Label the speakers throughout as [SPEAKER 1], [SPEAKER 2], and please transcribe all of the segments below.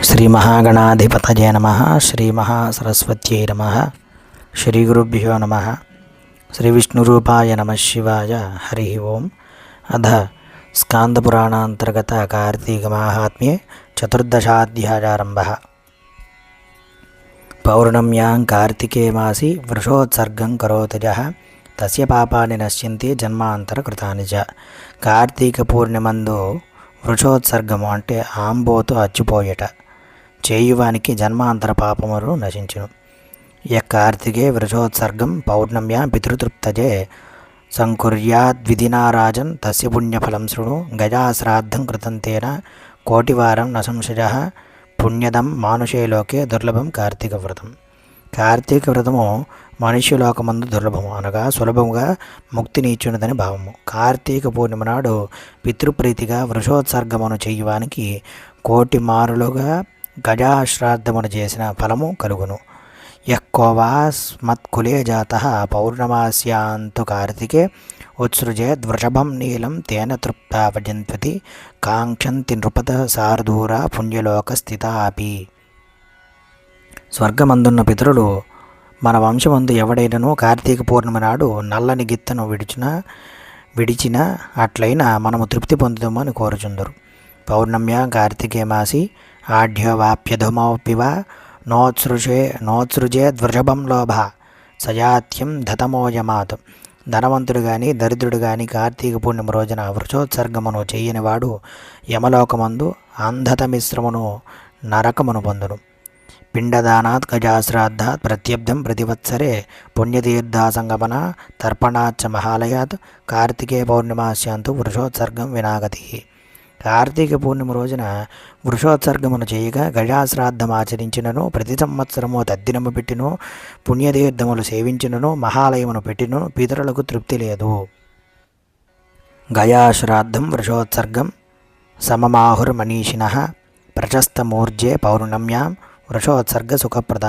[SPEAKER 1] శ్రీ మహాగణాధిపతజయ నమ శ్రీ మహాసరస్వత్యై నమ శ్రీ గురుభ్యో నమ శ్రీ విష్ణురూపాయ నమ శివాయ హరి ఓం అధ స్కాందపురాణాంతర్గత కార్తీకమాహాత్మ్యే చతుర్దశాధ్యాయారంభ పౌర్ణమ్యాం కార్తికే మాసి వృషోత్సర్గం కరోతజ తస్య పాపాన్ని నశ్యంతి జన్మాంతర కృతాని చ కార్తీక పూర్ణిమందు వృషోత్సర్గము అంటే ఆంబోతు అచ్చిపోయేట చేయువానికి జన్మాంతర పాపములు నశించును. య కార్తికే వృషోత్సర్గం పౌర్ణమ్య పితృతృప్తజే సంకుర్యాద్విధినారాజన్ తస్య పుణ్యఫలం శృణు గజాశ్రాద్ధం కృతం తేన కోటివారం న సంశయ పుణ్యదం మానుషే లోకే దుర్లభం కార్తీక వ్రతం కార్తీక వ్రతము మనుష్యలోకమందు దుర్లభము అనగా సులభముగా ముక్తిని భావము. కార్తీక పూర్ణిమ నాడు పితృప్రీతిగా వృషోత్సర్గమును చేయువానికి కోటి మారులుగా గజాశ్రాద్ధమును చేసిన ఫలము కలుగును. యక్కోవాస్మత్కులే జాత పౌర్ణమాస్యాంతు కార్తికే ఉత్సృజేద్ వృషభం నీలం తేన తృప్తా భజంత్వతి కాంక్షంతి నృపత సార్దూర పుణ్యలోక స్థిత అపి స్వర్గమందున్న పితరులు మన వంశమందు ఎవడైనను కార్తీక పూర్ణిమ నాడు నల్లని గిత్తను విడిచిన విడిచిన అట్లయినా మనము తృప్తి పొందుదామని కోరుచుందరు. పౌర్ణమ్య కార్తికే మాసి ఆఢ్యవాప్యధుమోపివ నోత్సృజే నోత్సృజే వృషభం లోభ సజాత్యం ధతమోయమాత్ ధనవంతుడు కానీ దరిద్రుడు కానీ కార్తీక పూర్ణిమ రోజున వృషోత్సర్గమును చేయనివాడు యమలోకమందు అంధత మిశ్రమును నరకమును పొందును. పిండదానాత్ గజాశ్రాద్ధాత్ ప్రత్యబ్ధం ప్రతివత్సరే పుణ్యతీర్థాసంగమన తర్పణాచ్చ మహాలయాత్ కార్తికే పౌర్ణిమాస్యాంతు వృషోత్సర్గం వినాగతి. కార్తీక పూర్ణిమ రోజున వృషోత్సర్గమును చేయగా గజాశ్రాద్ధం ఆచరించినను ప్రతి సంవత్సరము తద్దినము పెట్టిను పుణ్యతీర్థములు సేవించినను మహాలయమును పెట్టినను పితరులకు తృప్తి లేదు. గయాశ్రాద్ధం వృషోత్సర్గం సమమాహుర్మనీషిణ ప్రశస్తమూర్జే పౌర్ణమ్యాం వృషోత్సర్గ సుఖప్రద.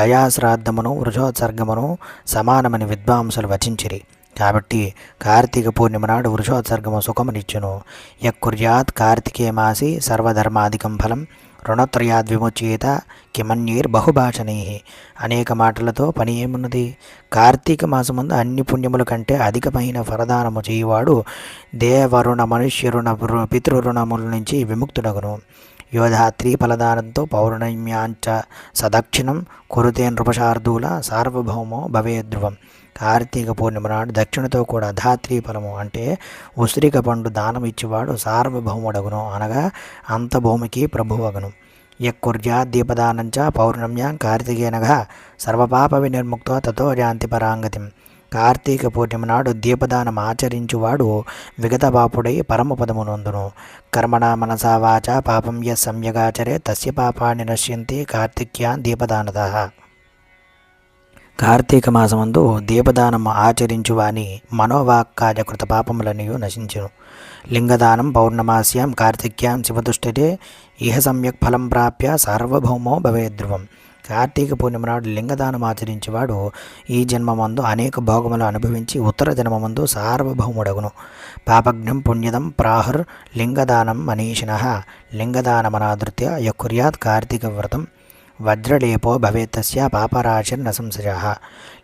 [SPEAKER 1] గయాశ్రాద్ధమును వృషోత్సర్గమును సమానమని విద్వాంసులు వచించిరి. కాబట్టి కార్తీక పూర్ణిమ నాడు వృషోత్సర్గము సుఖమునిచ్చును. యక్కుర్యాత్ కార్తికే మాసి సర్వధర్మాధికం ఫలం రుణత్రయాద్ విముచ్యేత కిమన్యైర్ బహుభాషణై అనేక మాటలతో పని ఏమున్నది? కార్తీక మాసమందు అన్ని పుణ్యముల కంటే అధికమైన ఫలదానము చేయువాడు దేవరుణ మనుష్యరుణ పితృరుణముల నుంచి విముక్తుడగును. యోధాత్రి ఫలదానంతో పౌర్ణమ్యాంచ సదక్షిణం కురుతే నృపశార్దూల సార్వభౌమో భవే ధ్రువం కార్తీక పూర్ణిమ నాడు దక్షిణతో కూడా ధాత్రి ఫలము అంటే ఉసిరిక పండు దానం ఇచ్చేవాడు సార్వభౌముడగును అనగా అంత భూమికి ప్రభువగును. యక్కుర్జా దీపదానంచ పౌర్ణమ్యాం కార్తికేనగా సర్వపాప వినిర్ముక్తో తతో జాంతి పరాంగతిం. కార్తీక పూర్ణిమ నాడు దీపదానం ఆచరించువాడు విగతపాపుడై పరమపదమునందును కర్మణ మనసా వాచ పాపం య సమ్యగాచరే తస్య పాపాన్ని నశ్యంతి కార్తిక్యాన్ దీపదానత కార్తీక మాసమందు దీపదానం ఆచరించువాని మనోవాక్కాయ కృత పాపములనియు నశించును. లింగదానం పౌర్ణమాస్యాం కార్తిక్యాం శివదుష్టతే ఇహ సమ్యక్ ఫలం ప్రాప్య సార్వభౌమో భవేద్రువం. కార్తీక పూర్ణిమ నాడు లింగదానం ఆచరించేవాడు ఈ జన్మమందు అనేక భోగములు అనుభవించి ఉత్తర జన్మమందు సార్వభౌముడగును. పాపజ్ఞం పుణ్యదం ప్రాహుర్ లింగదానం మనీషిణ లింగదానమనాదృత్య యకుర్యాత్ కార్తీక వ్రతం వజ్రలేపో భవేత్తస్య పాపరాశిర్న సంశయ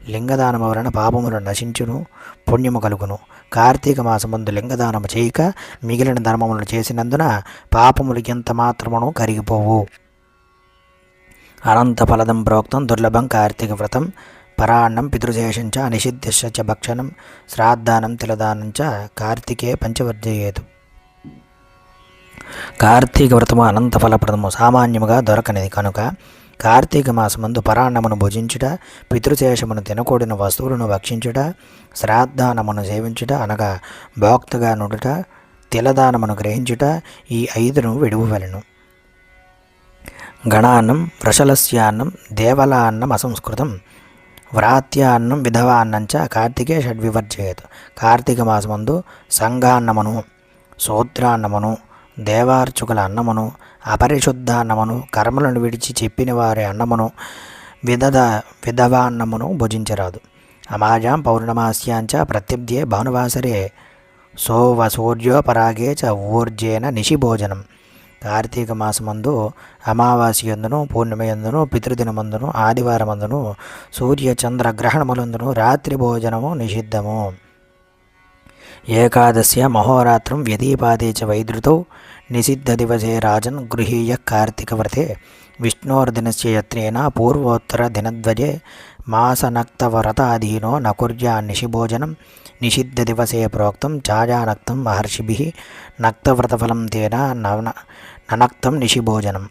[SPEAKER 1] లింగదానము వలన పాపములు నశించును పుణ్యము కలుగును. కార్తీక మాసమందు లింగదానము చేయక మిగిలిన ధర్మములను చేసినందున పాపములు ఎంత మాత్రమును కరిగిపోవు. అనంత ఫలదం ప్రోక్తం దుర్లభం కార్తీక వ్రతం పరాన్నం పితృశేషంచ చ నిషిద్ధశ్చ భక్షణం శ్రాద్ధానం తిలదానం చ కార్తికే పంచవర్జయేతు. కార్తీక వ్రతము అనంత ఫలప్రదము సామాన్యముగా దొరకనిది కనుక కార్తీక మాసమందు పరాన్నమును భుజించుట పితృశేషమును తినకూడిన వస్తువులను భక్షించుట శ్రాద్ధానమును సేవించుట అనగా భోక్తగా నుడుట తిలదానమును గ్రహించుట ఈ ఐదును విడువలను గణాన్నం వృషలస్యాన్నం దేవలాన్నం అసంస్కృతం వ్రాత్యాన్నం విధవాన్నంచ చ కార్తికే కార్తీక మాసమందు సంఘాన్నమును సూత్రాన్నమును దేవార్చుకుల అన్నమును అపరిశుద్ధ అన్నమును కర్మలను విడిచి చెప్పిన వారి అన్నమును విదద విధవాన్నమును భుజించరాదు. అమాజాం పౌర్ణమాస్యాంచ ప్రత్యబ్ధ్యే భానువాసరే సోవ సూర్యోపరాగే చ ఊర్జేన నిశిభోజనం కార్తీక మాసమందు అమావాస్య ఎందును పితృదినమందును ఆదివారమందును సూర్య చంద్ర గ్రహణములందును రాత్రి భోజనము నిషిద్ధము. ఏకాదశ్య మహోరాత్రం వ్యదీపాదే చ వైద్రుతౌ నిషిద్ధదివసే రాజన్ గృహీయ కార్తీకవ్రతే. విష్ణోర్దినస్య యత్నేన పూర్వోత్తరదినద్వయే మాసనక్తవ్రతాధీనో నకుర్యా నిషిభోజనం. నిశిభోజనం నిషిద్ధదివసే ప్రోక్తం ఛాయానక్తం మహర్షిభిः నక్తవ్రతఫలం తేన నవన ననక్తం నిశిభోజనం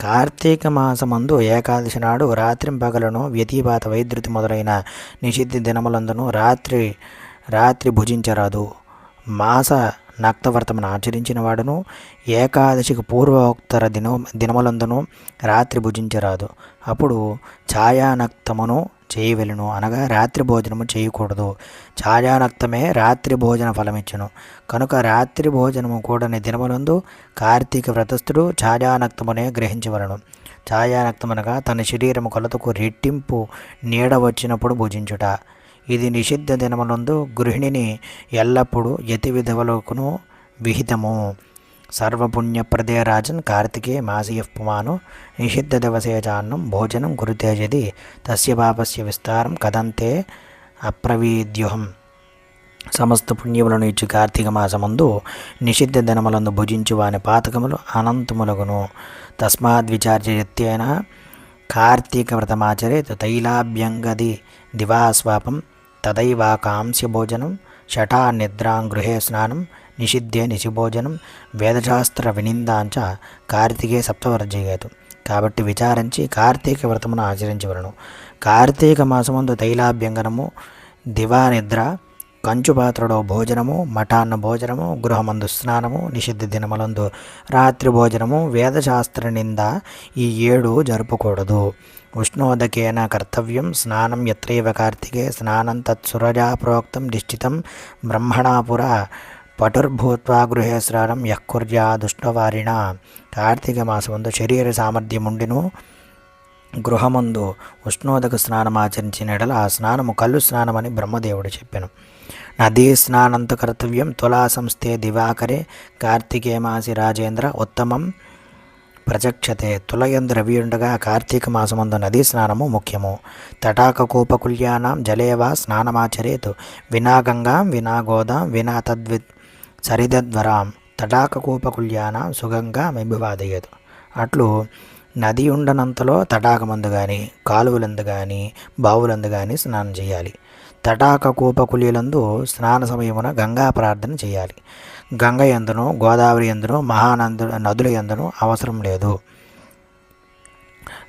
[SPEAKER 1] కార్తీక మాసమందు ఏకాదశి నాడు రాత్రింపగలను వ్యతిపాత వైద్యుతి మొదలైన నిషిద్ధ దినములందును రాత్రి రాత్రి భుజించరాదు. మాస నక్తవ్రతమును ఆచరించిన వాడును ఏకాదశికి పూర్వోత్తర దిన దినములందును రాత్రి భుజించరాదు. అప్పుడు ఛాయానక్తమును చేయవెలను అనగా రాత్రి భోజనము చేయకూడదు. ఛాయానక్తమే రాత్రి భోజన ఫలమిచ్చును. కనుక రాత్రి భోజనము కూడని దినములందు కార్తీక వ్రతస్థుడు ఛాయానక్తమునే గ్రహించవలను. ఛాయానక్తమనగా తన శరీరము కొలతకు రెట్టింపు నీడ వచ్చినప్పుడు భుజించుట. ఇది నిషిద్ధ దినమునందు గృహిణిని ఎల్లప్పుడూ యతి విధవలకును విహితము సర్వపుణ్యప్రదే రాజన్ కార్తికే మాసియః పుమాను నిషిద్ధ దివసేజాన్నం భోజనం గురుతేజది తస్య పాపస్య విస్తారం కదంతే అప్రవీద్యుహం. సమస్త పుణ్యములను ఇచ్చి కార్తీక మాసమందు నిషిద్ధ దినములందు భుజించు వాని పాతకములు అనంతములగును. తస్మాద్విచార్యత్యేన కార్తీక వ్రతమాచరేత్ తైలాభ్యంగది దివాస్వాపం తదైవాకాంస్య భోజనం షఠా నిద్రాం గృహే స్నానం నిషిద్ధే నిశిభోజనం వేదశాస్త్ర వినిందాంచ కార్తీకే సప్తవర్జయేతు. కాబట్టి విచారించి కార్తీక వ్రతమును ఆచరించవలను. కార్తీక మాసమందు తైలాభ్యంగనము దివా నిద్ర భోజనము మఠాన్న భోజనము గృహమందు స్నానము నిషిద్ధ దినములందు రాత్రి భోజనము వేదశాస్త్ర నింద ఈ ఏడు జరుపుకూడదు. ఉష్ణోదకేన కర్తవ్యం స్నానం ఎత్రైవ కార్తికే స్నానం తత్సురజా ప్రోక్తం నిశ్చితం బ్రహ్మణాపుర పటుర్భూత్వా గృహే స్నానం యః దుష్టవారిణ. కార్తీక మాసమందు శరీర సామర్థ్యముండిను. గృహమందు ఉష్ణోదక స్నానం ఆచరించిన ఎడల ఆ స్నానము కళ్ళు స్నానమని బ్రహ్మదేవుడు చెప్పాను. నదీ స్నానంత కర్తవ్యం తులా సంస్థే దివాకరే కార్తికేమాసి రాజేంద్ర ఉత్తమం. ప్రచక్షతే తులయందు రవి కార్తీక మాసమందు నదీ స్నానము ముఖ్యము. తటాక కూపకుల్యానాం జలేవా స్నానమాచరేతు వినా గంగాం వినా గోదాం వినా తద్వి సరిదద్వరాం. తటాక కూపకుల్యానాం సుగంగా మెబివాదయ్యదు. అట్లు నది ఉండనంతలో తటాకమందు కానీ కాలువలందు కానీ బావులందు కానీ స్నానం చేయాలి. తటాక కూపకులీలందు స్నాన సమయమున గంగా ప్రార్థన చేయాలి. గంగ ఎందును గోదావరి ఎందును మహానందు నదుల ఎందును అవసరం లేదు.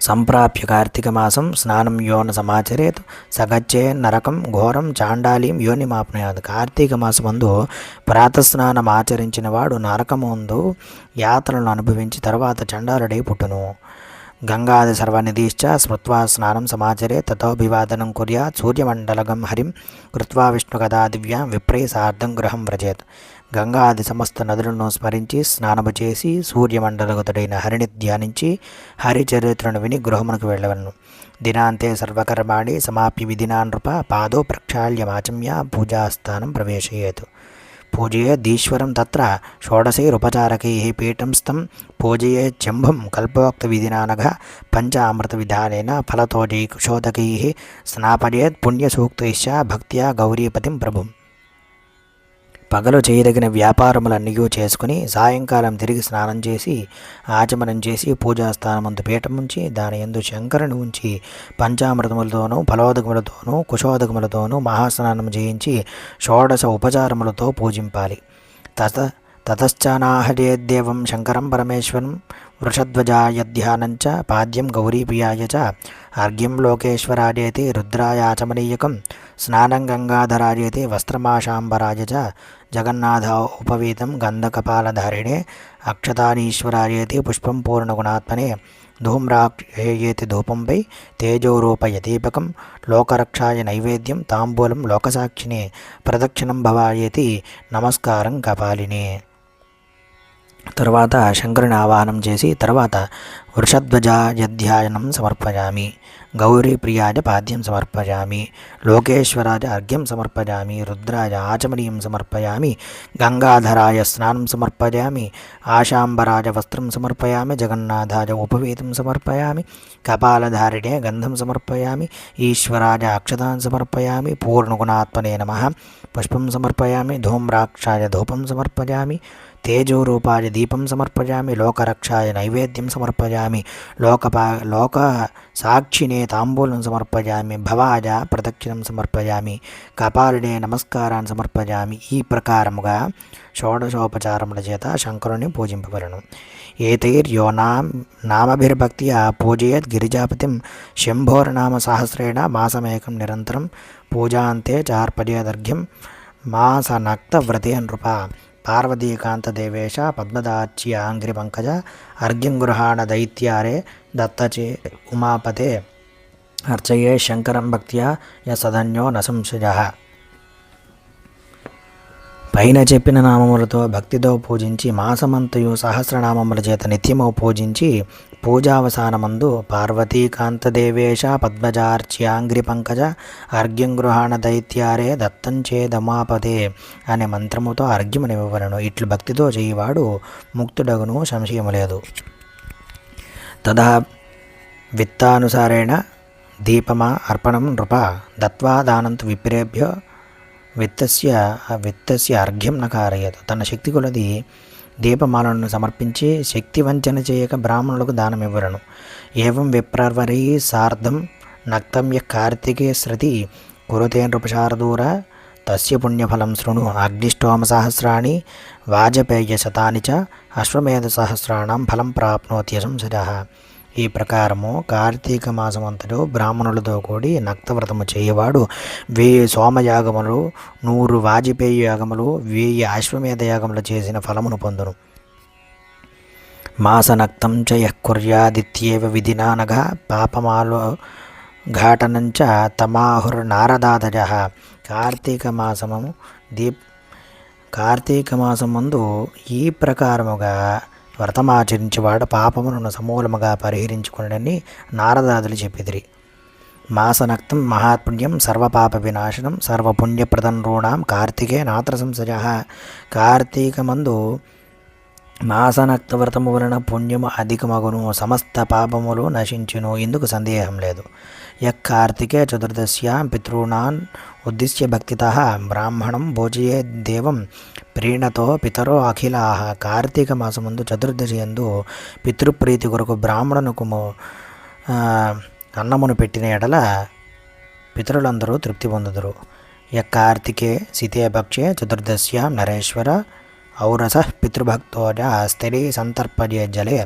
[SPEAKER 1] సంప్రాప్య కార్తీక మాసం స్నానం యోన సమాచరేత్ సగచ్చే నరకం ఘోరం చాండాలీం యోనిమాప్నయాదు కార్తీక మాసమందు ప్రాతస్నానం ఆచరించిన వాడు నరకముందు యాత్రలను అనుభవించి తర్వాత చండాలుడై పుట్టును. గంగాది సర్వనిధిశ్చ స్మృత్వా స్నానం సమాచరే తతోభివాదనం కుర్యాత్ సూర్యమండలగం హరిం కృత్వా విష్ణుకథా దివ్యాం విప్రై సార్ధం గృహం వ్రజేత్. గంగాది సమస్త నదులను స్మరించి స్నానము చేసి సూర్యమండలగతుడైన హరిని ధ్యానించి హరిచరిత్రను విని గృహమునకు వెళ్ళవలను. దినాంతే సర్వకర్మాణి సమాప్య విధినా నృప పాదో ప్రక్షాళ్యమాచమ్య పూజాస్థానం ప్రవేశయేతు. పూజయేదీశ్వరం తత్ర షోడశైరుపచారకై పీఠం స్థం పూజయేచ్చంభం కల్పోక్తవిధినానఘ పంచామృతవిధానేన ఫలతోజైకుశోదకైः స్నాపయేత్ పుణ్యసూక్తైశ్చ భక్త్యా గౌరీపతిం ప్రభుం. పగలు చేయదగిన వ్యాపారములన్నీ చేసుకుని సాయంకాలం తిరిగి స్నానం చేసి ఆచమనం చేసి పూజాస్థానమందు పీఠం ఉంచి దాని ఎందు శంకరుని ఉంచి పంచామృతములతోనూ ఫలోదకములతోనూ కుశోదకములతోనూ మహాస్నానం చేయించి షోడశ ఉపచారములతో పూజింపాలి. తత తతశ్చానాహరేద్దేవం శంకరం పరమేశ్వరం వృషధ్వజాయధ్యానంచ పాద్యం గౌరీప్రియాయ చ అర్ఘ్యం లోకేశ్వరాడేతి రుద్రాయాచమనీయకం స్నానం గంగాధరాజేతి వస్త్రమాశాంబరాయ జగన్నాథ ఉపవీతం గంధకపాలధారిణే అక్షతానీశ్వరాజేతి పుష్పం పూర్ణగుణాత్మనే ధూమ్రాక్షేయేతి ధూపంపై తేజోరూపయ దీపకం లోకరక్షాయ నైవేద్యం తాంబూలం లోకసాక్షిని ప్రదక్షిణం భవాయేతి నమస్కారం కపాలిని. తరువాత శంకరుని ఆవాహనం చేసి తర్వాత వృషధ్వజాధ్యాయనం సమర్పయామి. గౌరీ ప్రియాయ పాద్యం సమర్పయామి లోకేశ్వరాయ అర్ఘ్యం సమర్పయామి రుద్రాయ ఆచమనీయం సమర్పయామి గంగాధరాయ స్నానం సమర్పయామి ఆశాంబరాయ వస్త్రం సమర్పయామి జగన్నాథాయ ఉపవేతం సమర్పయామి కపాలధారిణే గంధం సమర్పయామి ఈశ్వరాయ అక్షతాన్ సమర్పయామి పూర్ణగుణాత్మనే నమ పుష్పం సమర్పయామి ధూమ్రాక్షాయ ధూపం సమర్పయామి తేజోరూపాయ దీపం సమర్పయామి లోకరక్షాయ నైవేద్యం సమర్పయామి లోకపా లోక సాక్షినే తాంబూలం సమర్పయామి భవాజ ప్రదక్షిణం సమర్పయామి కపాలుడే నమస్కారాన్ని సమర్పయామి. ఈ ప్రకారముగా షోడశోపచారముల చేత శంకరుని పూజింపబలను ఏతైర్యో నాం నామభిర్భక్తియా పూజయత్ గిరిజాపతిం శంభోర్నామ సహస్రేణ మాసమేకం నిరంతరం పూజాంతే చార్పర్యదర్ఘ్యం మాసనక్తవ్రతే నృప పార్వతీకాంతదేవేశ పద్మదాచ్య ఆంగ్రి పంకజ అర్ఘ్యం గృహాణ దైత్యారే దత్తచే ఉమాపతే అర్చయే శంకరం భక్త్యా య సదన్యో నసంశయ పైన చెప్పిన నామములతో భక్తితో పూజించి మాసమంతయు సహస్రనామముల చేత నిత్యము పూజించి పూజావసానమందు పార్వతీకాంతదేవేశ పద్మజార్చ్యాంగ్రి పంకజ అర్ఘ్యం గృహాణ దైత్యారే దత్తంచే దమాపదే అనే మంత్రముతో అర్ఘ్యమునివ్వవలను ఇట్లు భక్తితో చేయివాడు ముక్తుడగును సంశయము లేదు. తదా విత్తానుసారేణ దీపమా అర్పణం నృప దత్వా దానంతు విప్రేభ్యో విత్తస్య విత్తస్య అర్ఘ్యం నకారయదు తన శక్తి కొలది దీపమాలను సమర్పించి శక్తి వంచన చేయక బ్రాహ్మణులకు దానమివ్వరను. ఏవం విప్రవరీ సార్ధం నక్తం య కార్తికే శృతి కురుతే నృపశారదూర తస్య పుణ్యఫలం శృణు అగ్నిష్టోమ సహస్రాణి వాజపేయ శతాని చ అశ్వమేధ సహస్రాణం ఫలం ప్రాప్నోత్యశంసజ ఈ ప్రకారము కార్తీక మాసమంతలో బ్రాహ్మణులతో కూడి నక్తవ్రతము చేయవాడు. వెయ్యి సోమయాగములు నూరు వాజపేయి యాగములు వెయ్యి అశ్వమేధ యాగములు చేసిన ఫలమును పొందును. మాసనక్తం చ యః విధినానగా పాపమాలో ఘాటనంచ తమాహుర్నారదాదజ కార్తీక మాసము దీప్ కార్తీక మాసమందు ఈ ప్రకారముగా వ్రతమాచరించేవాడు పాపమును సమూలముగా పరిహరించుకునని నారదాదులు చెప్పిదిరి. మాసనక్తం మహాత్పుణ్యం సర్వపాప వినాశనం సర్వపుణ్యప్రదం నృణాం కార్తికే నాత్ర కార్తీకమందు మాసనక్త వ్రతము వలన పుణ్యము అధికమగును సమస్త పాపములు నశించును ఇందుకు సందేహం లేదు. యక్ కార్తికే చతుర్దశ్యాం పితృణాన్ ఉద్దిశ్య భక్తిత బ్రాహ్మణం భోజయే దేవం ప్రీణతో పితరో అఖిలాహ కార్తీక మాసముందు చతుర్దశి ఎందు పితృప్రీతి కొరకు బ్రాహ్మణునకు అన్నమును పెట్టిన ఎడల పితరులందరూ తృప్తి పొందుదురు. యక్ కార్తికే సితే భక్షే చతుర్దశ్యాం నరేశ్వర ఔరస పితృభక్తోజ స్థిరీ సంతర్పజే జలే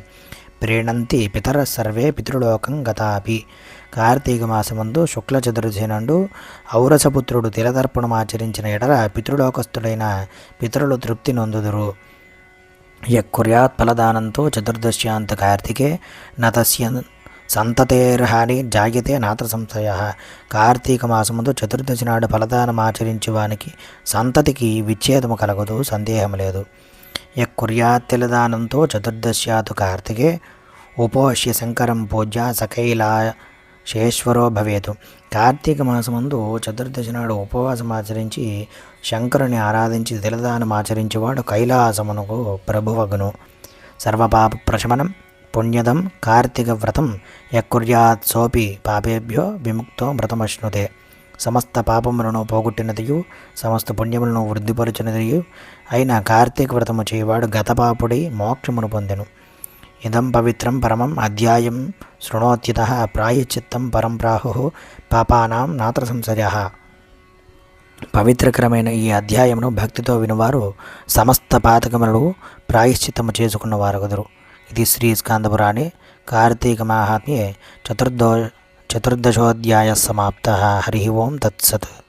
[SPEAKER 1] ప్రీణంతి పితర సర్వే పితృలోకం గతాపి. కార్తీక మాసమందు శుక్ల చతుర్దశి నందు ఔరసపుత్రుడు తిలతర్పణం ఆచరించిన ఎడల పితృలోకస్థుడైన పితరులు తృప్తి నొందుదురు. యకుర్యాత్ ఫలదానంతో చతుర్దశ్యాంత కార్తికే నతస్య సంతతేర్హాని జాగితే నాత్ర సంశయ కార్తీక మాసముందు చతుర్దశి నాడు ఫలదానం ఆచరించువానికి సంతతికి విచ్ఛేదము కలగదు సందేహం లేదు. యకుర్యాత్తిలదానంతో చతుర్దశ్యాతు కార్తికే ఉపోష్య శంకరం పూజ్య సకైలా శేశ్వరో భవేతు. కార్తీక మాసమందు చతుర్దశి నాడు ఉపవాసం ఆచరించి శంకరుని ఆరాధించి తిలదానం ఆచరించేవాడు కైలాసమునకు ప్రభువగును. సర్వపాప ప్రశమనం పుణ్యదం కార్తీక వ్రతం యకుర్యాత్ సోపి పాపేభ్యో విముక్తో వ్రతమశ్నుతే. సమస్త పాపములను పోగొట్టినదియు సమస్త పుణ్యములను వృద్ధిపరచినదియు. అయిన కార్తీక వ్రతము చేయవాడు గతపాపుడై మోక్షమును పొందెను. ఇదం పవిత్రం పరమం అధ్యాయం శృణోత్యుత ప్రాయశ్చిత్తం పరం ప్రాహు పాపానాం నాత్ర సంసర్య. పవిత్రకరమైన ఈ అధ్యాయమును భక్తితో వినువారు సమస్త పాతకములను ప్రాయశ్చిత్తము చేసుకున్నవారు కుదురు ఇది శ్రీ స్కాందపురాణి కార్తీక మాహాత్మ్యే చతుర్దో चतुर्दशोध्याय समाप्तः। हरि ओं तत्सत्।